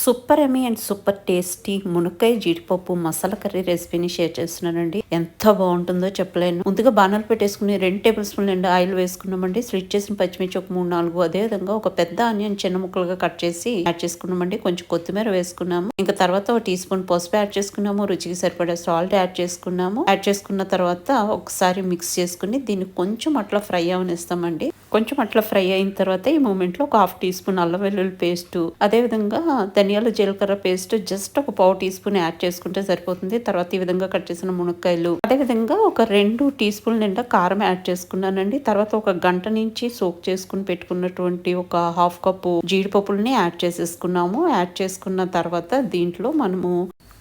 Super yummy and super tasty మునక్కాయ జీడిపప్పు masala curry రెసిపీని షేర్ చేస్తున్నానండి. ఎంత బాగుంటుందో చెప్పలేను. ముందుగా బాణాలు పెట్టేసుకుని రెండు టేబుల్ స్పూన్ నిండా ఆయిల్ వేసుకున్నామండి. స్లిట్ చేసిన పచ్చిమిర్చి ఒక మూడు నాలుగు అదే విధంగా ఒక పెద్ద ఆనియన్ చిన్న ముక్కలుగా కట్ చేసి యాడ్ చేసుకున్నామండి. కొంచెం కొత్తిమీర వేసుకున్నాము. ఇంకా తర్వాత ఒక టీ స్పూన్ పసుపు యాడ్ చేసుకున్నాము. రుచికి సరిపడే సాల్ట్ యాడ్ చేసుకున్నాము. యాడ్ చేసుకున్న తర్వాత ఒకసారి మిక్స్ చేసుకుని దీన్ని కొంచెం అట్లా ఫ్రై అవనిస్తామండి. కొంచెం అట్లా ఫ్రై అయిన తర్వాత ఈ మూమెంట్లో ఒక హాఫ్ టీ స్పూన్ అల్లం వెల్లుల్లి పేస్ట్. అదే విధంగా ధనియాలు జీలకర్ర పేస్ట్ జస్ట్ ఒక పావు టీ స్పూన్ యాడ్ చేసుకుంటే సరిపోతుంది. తర్వాత ఈ విధంగా కట్ చేసిన మునక్కాయలు. అదే విధంగా ఒక రెండు టీ స్పూన్ నిండా కారం యాడ్ చేసుకున్నానండి. తర్వాత ఒక గంట నుంచి సోక్ చేసుకుని పెట్టుకున్నటువంటి ఒక హాఫ్ కప్పు జీడిపప్పుల్ని యాడ్ చేసేసుకున్నాము. యాడ్ చేసుకున్న తర్వాత దీంట్లో మనము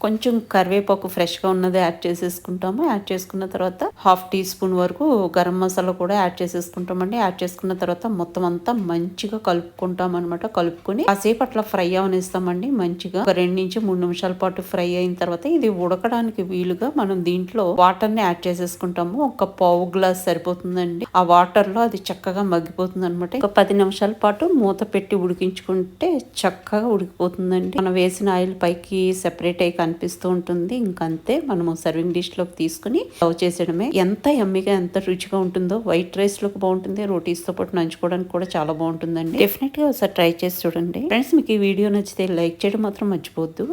కొంచెం కరివేపాకు ఫ్రెష్గా ఉన్నది యాడ్ చేసేసుకుంటాము. యాడ్ చేసుకున్న తర్వాత హాఫ్ టీ స్పూన్ వరకు గరం మసాలా కూడా యాడ్ చేసేసుకుంటామండి. యాడ్ చేసుకున్న తర్వాత మొత్తం అంతా మంచిగా కలుపుకుంటాం అనమాట కలుపుకొని కాసేపు అట్లా ఫ్రై అవనిస్తామండి మంచిగా. ఒక రెండు నుంచి మూడు నిమిషాల పాటు ఫ్రై అయిన తర్వాత ఇది ఉడకడానికి వీలుగా మనం దీంట్లో వాటర్ని యాడ్ చేసేసుకుంటాము. ఒక పావు గ్లాస్ సరిపోతుందండి. ఆ వాటర్లో అది చక్కగా మగ్గిపోతుంది అనమాట ఒక పది నిమిషాల పాటు మూత పెట్టి ఉడికించుకుంటే చక్కగా ఉడికిపోతుందండి. మనం వేసిన ఆయిల్ పైకి సెపరేట్ అయ్యి కనిపిస్తూ ఉంటుంది. ఇంకంతే మనము సర్వింగ్ డిష్లోకి తీసుకుని సర్వ్ చేసేయడమే. ఎంత ఎమ్మిగా ఎంత రుచిగా ఉంటుందో వైట్ రైస్లోకి బాగుంటుంది. రోటీస్తో పాటు నంచుకోవడానికి కూడా చాలా బాగుంటుందండి. డెఫినెట్గా ఒకసారి ట్రై చేసి చూడండి. ఫ్రెండ్స్ మీకు ఈ వీడియో నచ్చితే లైక్ చేయడం మాత్రం మర్చిపోవద్దు.